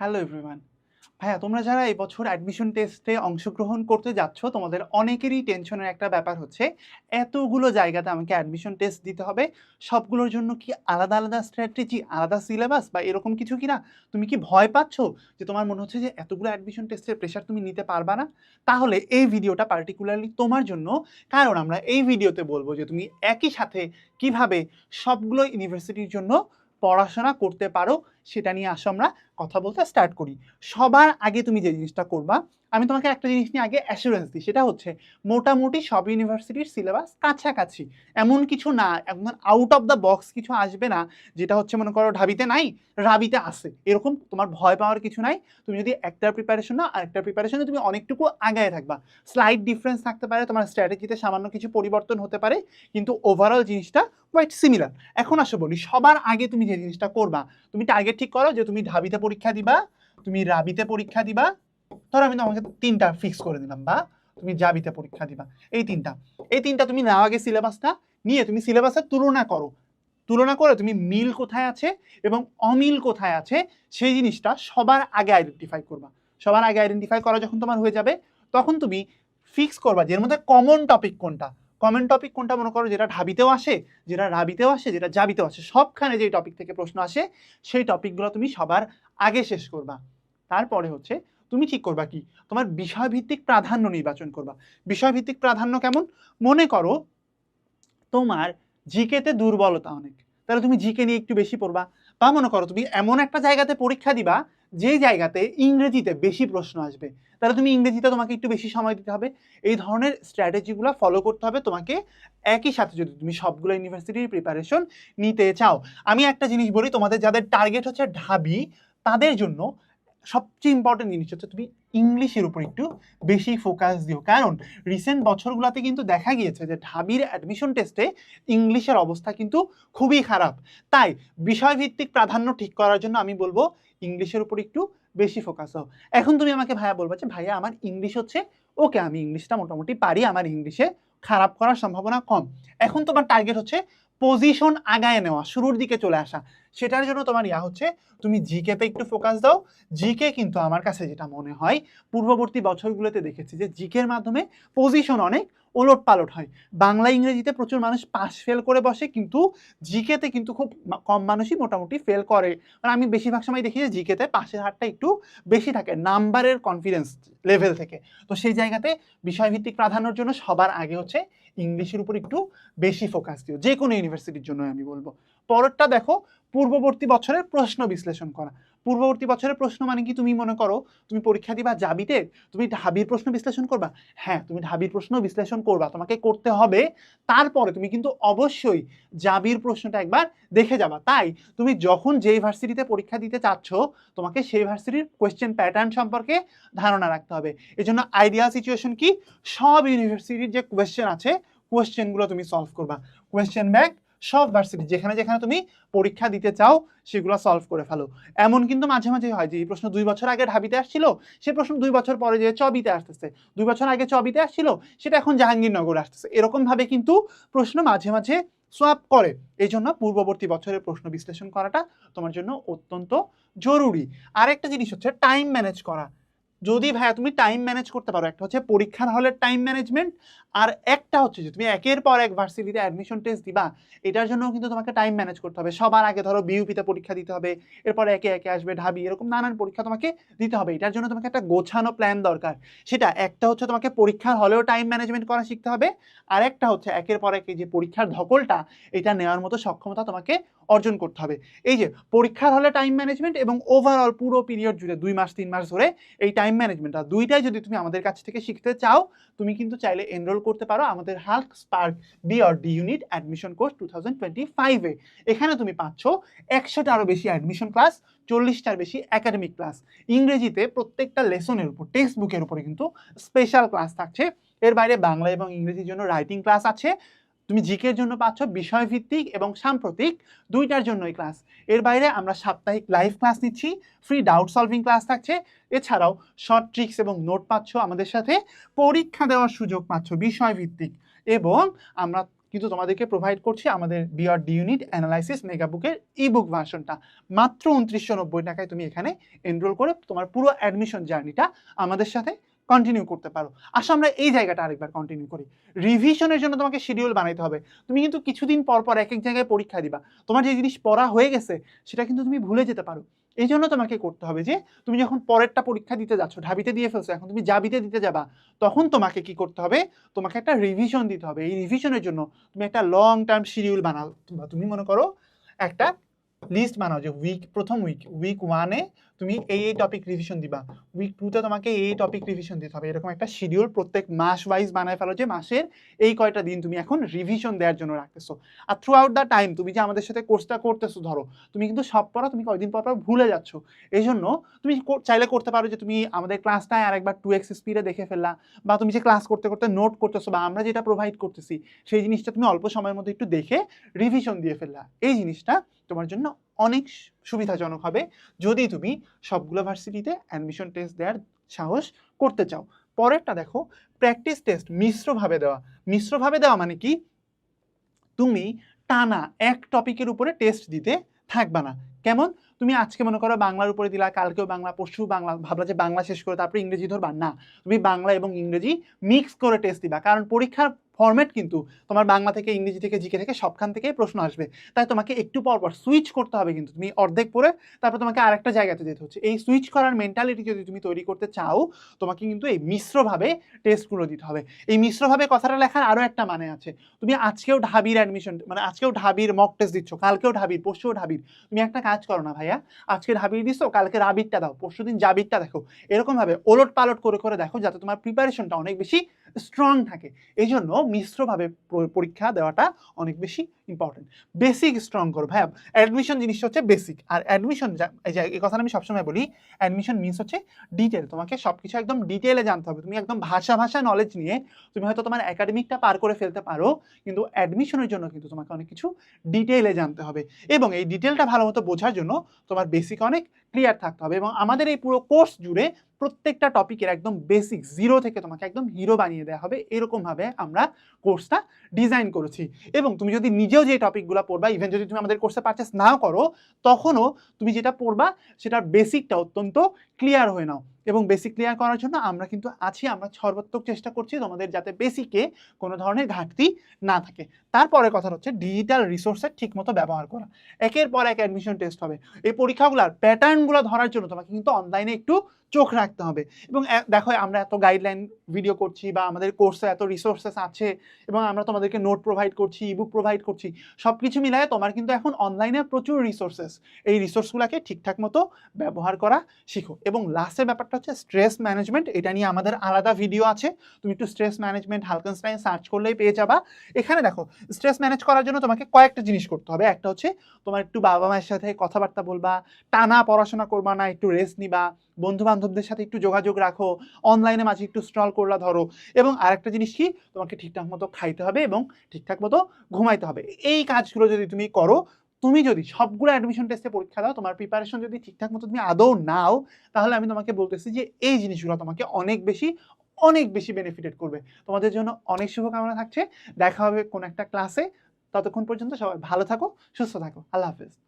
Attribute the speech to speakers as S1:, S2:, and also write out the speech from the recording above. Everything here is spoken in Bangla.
S1: হ্যালো এভরিওয়ান ভাইয়া, তোমরা যারা এই বছর অ্যাডমিশন টেস্টে অংশগ্রহণ করতে যাচ্ছ, তোমাদের অনেকেরই টেনশনের একটা ব্যাপার হচ্ছে, এতগুলো জায়গাতে আমাকে অ্যাডমিশন টেস্ট দিতে হবে। সবগুলোর জন্য কি আলাদা আলাদা স্ট্র্যাটেজি আলাদা সিলেবাস বা এরকম কিছু কি না? তুমি কি ভয় পাচ্ছ যে তোমার মনে হচ্ছে যে এতগুলো অ্যাডমিশন টেস্টের প্রেশার তুমি নিতে পারবা না? তাহলে এই ভিডিওটা পার্টিকুলারলি তোমার জন্য, কারণ আমরা এই ভিডিওতে বলব যে তুমি একই সাথে কীভাবে সবগুলো ইউনিভার্সিটির জন্য পড়াশোনা করতে পারো। সেটা নিয়ে আসো, আমরা কথা বলতে স্টার্ট করি। সবার আগে তুমি যে জিনিসটা করবা, আমি তোমাকে একটা জিনিস নিয়ে আগে অ্যাসুরেন্স দিই, সেটা হচ্ছে মোটামুটি সব ইউনিভার্সিটির সিলেবাস কাছাকাছি। এমন কিছু না একদম আউট অফ দ্য বক্স কিছু আসবে না, যেটা হচ্ছে মনে করো ঢাবিতে নাই, রাবিতে আসে এরকম তোমার ভয় পাওয়ার কিছু নাই। তুমি যদি একটার প্রিপারেশন না আরেকটার প্রিপারেশনে তুমি অনেকটুকু আগায় থাকবা। স্লাইড ডিফারেন্স থাকতে পারে, তোমার স্ট্র্যাটেজিতে সামান্য কিছু পরিবর্তন হতে পারে, কিন্তু ওভারঅল জিনিসটা কোয়াইট সিমিলার এখন আসো বলি, সবার আগে তুমি যে জিনিসটা করবা, তুমি টার্গেট ঠিক করো যে তুমি ঢাবিতে পরীক্ষা দিবা, তুমি রাবিতে পরীক্ষা দিবা। ধরো আমি তোমাকে তিনটা ফিক্স করে দিলাম, বা তুমি জাবিতে পরীক্ষা দিবা। এই তিনটা। এই তিনটা তুমি নাও আগে সিলেবাসটা নিয়ে তুমি সিলেবাসের তুলনা করো। তুলনা করে তুমি মিল কোথায় আছে এবং অমিল কোথায় আছে, সেই জিনিসটা সবার আগে আইডেন্টিফাই করবা। সবার আগে আইডেন্টিফাই করা যখন তোমার হয়ে যাবে, তখন তুমি ফিক্স করবা যে এর মধ্যে কমন টপিক কোনটা। কমন টপিক কোনটা মনে করো? যেটা ঢাবিতেও আসে, যেটা রাবিতেও আসে, যেটা জাবিতেও আসে, সবখানে যে টপিক থেকে প্রশ্ন আসে, সেই টপিকগুলো তুমি সবার আগে শেষ করবা। তারপরে হচ্ছে তুমি ঠিক করবা কি? তোমার বিষয়ভিত্তিক প্রাধান্য নির্বাচন করবা। বিষয়ভিত্তিক প্রাধান্য কেমন? মনে করো তোমার জিকেতে দুর্বলতা অনেক। তাহলে তুমি জিকে নিয়ে একটু বেশি পড়বা। বা মনে করো তুমি এমন একটা জায়গাতে পরীক্ষা দিবা, যে জায়গাতে ইংরেজিতে বেশি প্রশ্ন আসবে। তাহলে তুমি ইংরেজিতে তোমাকে একটু বেশি সময় দিতে হবে। এই ধরনের স্ট্র্যাটেজিগুলো ফলো করতে হবে তোমাকে। একই সাথে যদি তুমি সবগুলো ইউনিভার্সিটির প্রিপারেশন নিতে চাও। আমি একটা জিনিস বলি, তোমাদের যাদের টার্গেট হচ্ছে ঢাবি, তাদের জন্য সবচেয়ে ইম্পর্টেন্ট জিনিস হচ্ছে তুমি ইংলিশের উপর একটু বেশি ফোকাস দিও। কারণ রিসেন্ট বছরগুলোতে কিন্তু দেখা গিয়েছে যে ঢাবির অ্যাডমিশন টেস্টে ইংলিশের অবস্থা কিন্তু খুবই খারাপ। তাই বিষয়ভিত্তিক প্রাধান্য ঠিক করার জন্য আমি বলব ইংলিশের উপর একটু বেশি ফোকাস হও। এখন তুমি আমাকে ভাইয়া বলবা যে, ভাইয়া, আমার ইংলিশ হচ্ছে ওকে আমি ইংলিশটা মোটামুটি পারি, আমার ইংলিশে খারাপ করার সম্ভাবনা কম। এখন তোমার টার্গেট হচ্ছে পজিশন আগায় নেওয়া, শুরুর দিকে চলে আসা, সেটার জন্য তোমার ইয়া হচ্ছে, তুমি জিকেতে একটু ফোকাস দাও। জিকে কিন্তু আমার কাছে যেটা মনে হয়, পূর্ববর্তী বছরগুলোতে দেখেছি যে জিকের মাধ্যমে পজিশন অনেক ওলট পালট হয়। বাংলা, ইংরেজিতে প্রচুর মানুষ পাস ফেল করে বসে, কিন্তু জিকেতে কিন্তু খুব কম মানুষই মোটামুটি ফেল করে। মানে আমি বেশিরভাগ সময় দেখি যে জিকেতে পাশের হারটা একটু বেশি থাকে নাম্বারের কনফিডেন্স লেভেল থেকে। তো সেই জায়গাতে বিষয়ভিত্তিক প্রাধান্যর জন্য সবার আগে হচ্ছে ইংলিশের উপর একটু বেশি ফোকাস দিও। যে কোনো ইউনিভার্সিটির জন্য আমি বলব। পরেরটা দেখো, পূর্ববর্তী বছরের প্রশ্ন বিশ্লেষণ করা। পূর্ববর্তী বছরের প্রশ্ন মানে কি তুমি মনে করো? তুমি পরীক্ষা দিবা জাবিতে তুমি ঢাবির প্রশ্ন বিশ্লেষণ করবা? হ্যাঁ তুমি ঢাবির প্রশ্ন বিশ্লেষণ করবা, তোমাকে করতে হবে। তারপরে তুমি কিন্তু অবশ্যই জাবির প্রশ্নটা একবার দেখে যাবা। তাই তুমি যখন যেই ভার্সিটিতে পরীক্ষা দিতে চাচ্ছ, তোমাকে সেই ভার্সিটির কোয়েশ্চেন প্যাটার্ন সম্পর্কে ধারণা রাখতে হবে। এই জন্য আইডিয়াল সিচুয়েশন কি? সব ইউনিভার্সিটির যে কোয়েশ্চেন আছে কোয়েশ্চেনগুলো তুমি সলভ করবা। কোয়েশ্চেন ব্যাংক সব ভার্সিটি যেখানে যেখানে তুমি পরীক্ষা দিতে চাও, সেগুলো সলভ করে ফেলো। এমন কিন্তু মাঝে মাঝে হয় যে, এই প্রশ্ন দুই বছর আগে ঢাবিতে আসছিল, সে প্রশ্ন দুই বছর পরে যে চবিতে আসতেছে, দুই বছর আগে চবিতে আসছিল, সেটা এখন জাহাঙ্গীরনগর আসতেছে। এরকমভাবে কিন্তু প্রশ্ন মাঝে মাঝে সোয়াপ করে। এই জন্য পূর্ববর্তী বছরের প্রশ্ন বিশ্লেষণ করাটা তোমার জন্য অত্যন্ত জরুরি। আরেকটা জিনিস হচ্ছে টাইম ম্যানেজ করা। যদি ভাইয়া তুমি টাইম ম্যানেজ করতে পারো, একটা হচ্ছে পরীক্ষার হলের টাইম ম্যানেজমেন্ট আর একটা হচ্ছে যে তুমি একের পর এক ভার্সিটিতে অ্যাডমিশন টেস্ট দিবা, এটার জন্য কিন্তু তোমাকে টাইম ম্যানেজ করতে হবে। সবার আগে ধরো বিউপিতে পরীক্ষা দিতে হবে, এরপর একে একে আসবে ঢাবি, এরকম নানান পরীক্ষা তোমাকে দিতে হবে। এটার জন্য তোমাকে একটা গোছানো প্ল্যান দরকার। সেটা একটা হচ্ছে তোমাকে পরীক্ষার হলেও টাইম ম্যানেজমেন্ট করা শিখতে হবে, আর একটা হচ্ছে একের পর এক যে পরীক্ষার ধকলটা, এটা নেওয়ার মতো সক্ষমতা তোমাকে অর্জন করতে হবে। এই যে, পরীক্ষার হলে টাইম ম্যানেজমেন্ট এবং ওভারঅল পুরো পিরিয়ড জুড়ে দুই মাস, তিন মাস ধরে এই টাইম ম্যানেজমেন্টটা দুইটাই যদি তুমি আমাদের কাছ থেকে শিখতে চাও, তুমি কিন্তু চাইলে এনরোল করতে পারো আমাদের hulk spark B or D unit admission course two thousand twenty ফাইভে এখানে তুমি পাচ্ছ একশোটারও বেশি অ্যাডমিশন ক্লাস চল্লিশটার বেশি একাডেমিক ক্লাস ইংরেজিতে প্রত্যেকটা লেসনের উপর টেক্সট বুকের উপরে কিন্তু স্পেশাল ক্লাস থাকছে। এর বাইরে বাংলা এবং ইংরেজির জন্য রাইটিং ক্লাস আছে। তুমি জিকের জন্য পাচ্ছ বিষয়ভিত্তিক এবং সাম্প্রতিক দুইটার জন্যই ক্লাস এর বাইরে আমরা সাপ্তাহিক লাইভ ক্লাস নিচ্ছি ফ্রি ডাউট সলভিং ক্লাস থাকছে। এছাড়াও শর্ট ট্রিক্স এবং নোট পাচ্ছ আমাদের সাথে, পরীক্ষা দেওয়ার সুযোগ পাচ্ছ বিষয়ভিত্তিক। এবং আমরা কিন্তু তোমাদেরকে প্রোভাইড করছি আমাদের B or D unit analysis মেগাবুকের ebook ভার্সনটা মাত্র উনত্রিশশো নব্বই টাকায় তুমি এখানে এনরোল করে তোমার পুরো অ্যাডমিশন জার্নিটা আমাদের সাথে কন্টিনিউ করতে পারো। আসো আমরা এই জায়গাটা আরেকবার কন্টিনিউ করি। রিভিশনের জন্য তোমাকে শিডিউল বানাইতে হবে। তুমি কিন্তু কিছুদিন পর পর এক এক জায়গায় পরীক্ষা দিবা। তোমার যে জিনিস পড়া হয়ে গেছে, সেটা কিন্তু তুমি ভুলে যেতে পারো। এই জন্য তোমাকে করতে হবে যে, তুমি যখন পরেরটা পরীক্ষা দিতে যাচ্ছ, ঢাবিতে দিয়ে ফেলছো, এখন তুমি জাবিতে দিতে যাবা, তখন তোমাকে কি করতে হবে? তোমাকে একটা রিভিশন দিতে হবে। এই রিভিশনের জন্য তুমি একটা লং টার্ম শিডিউল বানাও তুমি মনে করো একটা লিস্ট বানাও যে উইক প্রথম উইক উইক ওয়ানে তুমি এই এই টপিক রিভিশন দিবা। উইক টুতে তোমাকে এই টপিক রিভিশন দিতে হবে। এরকম একটা শিডিউল প্রত্যেক মাস ওয়াইজ বানায় ফেলো যে মাসের এই কয়টা দিন তুমি এখন রিভিশন দেওয়ার জন্য রাখতেছো। আর থ্রু আউট দ্য টাইম তুমি যে আমাদের সাথে কোর্সটা করতেছো ধরো, তুমি কিন্তু সব পড়া তুমি কয়েকদিন পর পর ভুলে যাচ্ছ। এই জন্য তুমি চাইলে করতে পারো যে তুমি আমাদের ক্লাসটায় আরেকবার টু এক্স স্পিডে দেখে ফেললা, বা তুমি যে ক্লাস করতে করতে নোট করতেছো, বা আমরা যেটা প্রোভাইড করতেছি, সেই জিনিসটা তুমি অল্প সময়ের মধ্যে একটু দেখে রিভিশন দিয়ে ফেললা। এই জিনিসটা তোমার জন্য অনেক সুবিধাজনক হবে। যদি তুমি সবগুলো ভার্সিটিতে অ্যাডমিশন টেস্ট দেওয়ার সাহস করতে চাও। পরেরটা দেখো প্র্যাকটিস টেস্ট মিশ্রভাবে দেওয়া। মিশ্রভাবে দেওয়া মানে কি? তুমি টানা এক টপিকের উপরে টেস্ট দিতে থাকবা না। কেমন? তুমি আজকে মনে করো বাংলার উপরে দিলা, কালকেও বাংলা, পরশু বাংলা, ভাবলা যে বাংলা শেষ করে তারপরে ইংরেজি ধরবা। না, তুমি বাংলা এবং ইংরেজি মিক্স করে টেস্ট দিবা। কারণ পরীক্ষার ফরম্যাট কিন্তু তোমার বাংলা থেকে ইংরেজি থেকে জিকে থেকে সবখান থেকেই প্রশ্ন আসবে। তাই তোমাকে একটু পর পর সুইচ করতে হবে কিন্তু। তুমি অর্ধেক পড়ে তারপর তোমাকে আরেকটা জায়গাতে যেতে হচ্ছে। এই সুইচ করার মেন্টালিটি যদি তুমি তৈরি করতে চাও, তোমাকে কিন্তু এই মিশ্রভাবে টেস্টগুলো দিতে হবে। এই মিশ্রভাবে কথাটা লেখার আরও একটা মানে আছে। তুমি আজকেও ঢাবির অ্যাডমিশন মানে আজকেও ঢাবির মক টেস্ট দিচ্ছ, কালকেও ঢাবির, পরশুও ঢাবির। তুমি একটা কাজ করো না ভাইয়া, আজকে ঢাবির দিচ্ছ কালকে রাবিরটা দাও, পরশু দিন জাবিরটা দেখো। এরকমভাবে ওলট পালট করে করে দেখো যাতে তোমার প্রিপারেশনটা অনেক বেশি স্ট্রং থাকে। এই জন্য মিশ্রভাবে পরীক্ষা দেওয়াটা অনেক বেশি ইম্পর্টেন্ট বেসিক স্ট্রং করো ভাইয়া অ্যাডমিশন জিনিসটা হচ্ছে বেসিক আর অ্যাডমিশন এই কথাটা আমি সবসময় বলি অ্যাডমিশন মিনস হচ্ছে ডিটেল তোমাকে সব কিছু একদম ডিটেলে জানতে হবে। তুমি একদম ভাষা ভাষা নলেজ নিয়ে তুমি হয়তো তোমার একাডেমিকটা পার করে ফেলতে পারো, কিন্তু অ্যাডমিশনের জন্য কিন্তু তোমাকে অনেক কিছু ডিটেলে জানতে হবে। এবং এই ডিটেলটা ভালো মতো বোঝার জন্য তোমার বেসিক অনেক ক্লিয়ার থাকতে হবে। এবং আমাদের এই পুরো কোর্স জুড়ে প্রত্যেকটা টপিকের একদম বেসিক জিরো থেকে তোমাকে একদম হিরো বানিয়ে দেওয়া হবে। এরকমভাবে আমরা কোর্সটা ডিজাইন করেছি। এবং তুমি যদি নিজেও যে টপিকগুলো পড়বা ইভেন যদি তুমি আমাদের কোর্সে পারচেস নাও করো, তখনও তুমি যেটা পড়বা, সেটার বেসিকটা অত্যন্ত ক্লিয়ার হয়ে নাও। এবং বেসিক ক্লিয়ার করার জন্য আমরা কিন্তু আছি, আমরা সর্বাত্মক চেষ্টা করছি তোমাদের যাতে বেসিকে কোনো ধরনের ঘাটতি না থাকে। তারপরে কথা হচ্ছে ডিজিটাল রিসোর্সের ঠিকমতো ব্যবহার করা। একের পর এক অ্যাডমিশন টেস্ট হবে। এই পরীক্ষাগুলোর প্যাটার্নগুলো ধরার জন্য তোমাকে কিন্তু অনলাইনে একটু চোখ রাখতে হবে। এবং দেখো, আমরা এত গাইডলাইন ভিডিও করছি বা আমাদের কোর্সে এত রিসোর্সেস আছে এবং আমরা তোমাদেরকে নোট প্রোভাইড করছি ইবুক প্রোভাইড করছি সব কিছু মিলায় তোমার কিন্তু এখন অনলাইনে প্রচুর রিসোর্সেস এই রিসোর্সগুলোকে ঠিকঠাক মতো ব্যবহার করা শিখো। এবং লাস্টের ব্যাপারটা হচ্ছে স্ট্রেস ম্যানেজমেন্ট এটা নিয়ে আমাদের আলাদা ভিডিও আছে। তুমি একটু স্ট্রেস ম্যানেজমেন্ট হালকেনস্টাইন সার্চ করলেই পেয়ে যাবা। এখানে দেখো স্ট্রেস ম্যানেজ করার জন্য তোমাকে কয়েকটা জিনিস করতে হবে। একটা হচ্ছে, তোমার একটু বাবা মায়ের সাথে কথাবার্তা বলবা, টানা পড়াশোনা করবা না, একটু রেস্ট নিবা বন্ধু বান্ধবদের সাথে একটু যোগাযোগ রাখো অনলাইনে মাঝে একটু স্ট্রল করলা ধরো। এবং আরেকটা জিনিস কি, তোমাকে ঠিকঠাক মতো খাইতে হবে এবং ঠিকঠাক মতো ঘুমাইতে হবে। এই কাজগুলো যদি তুমি করো তুমি যদি সবগুলো অ্যাডমিশন টেস্টে পরীক্ষা দাও, তোমার প্রিপারেশন যদি ঠিকঠাক মতো তুমি আদৌ নাও, তাহলে আমি তোমাকে বলতেছি যে এই জিনিসগুলো তোমাকে অনেক বেশি অনেক বেশি বেনিফিটেড করবে। তোমাদের জন্য অনেক শুভকামনা থাকছে। দেখা হবে কোন একটা ক্লাসে ততক্ষণ পর্যন্ত সবাই ভালো থাকো, সুস্থ থাকো। আল্লাহ হাফেজ।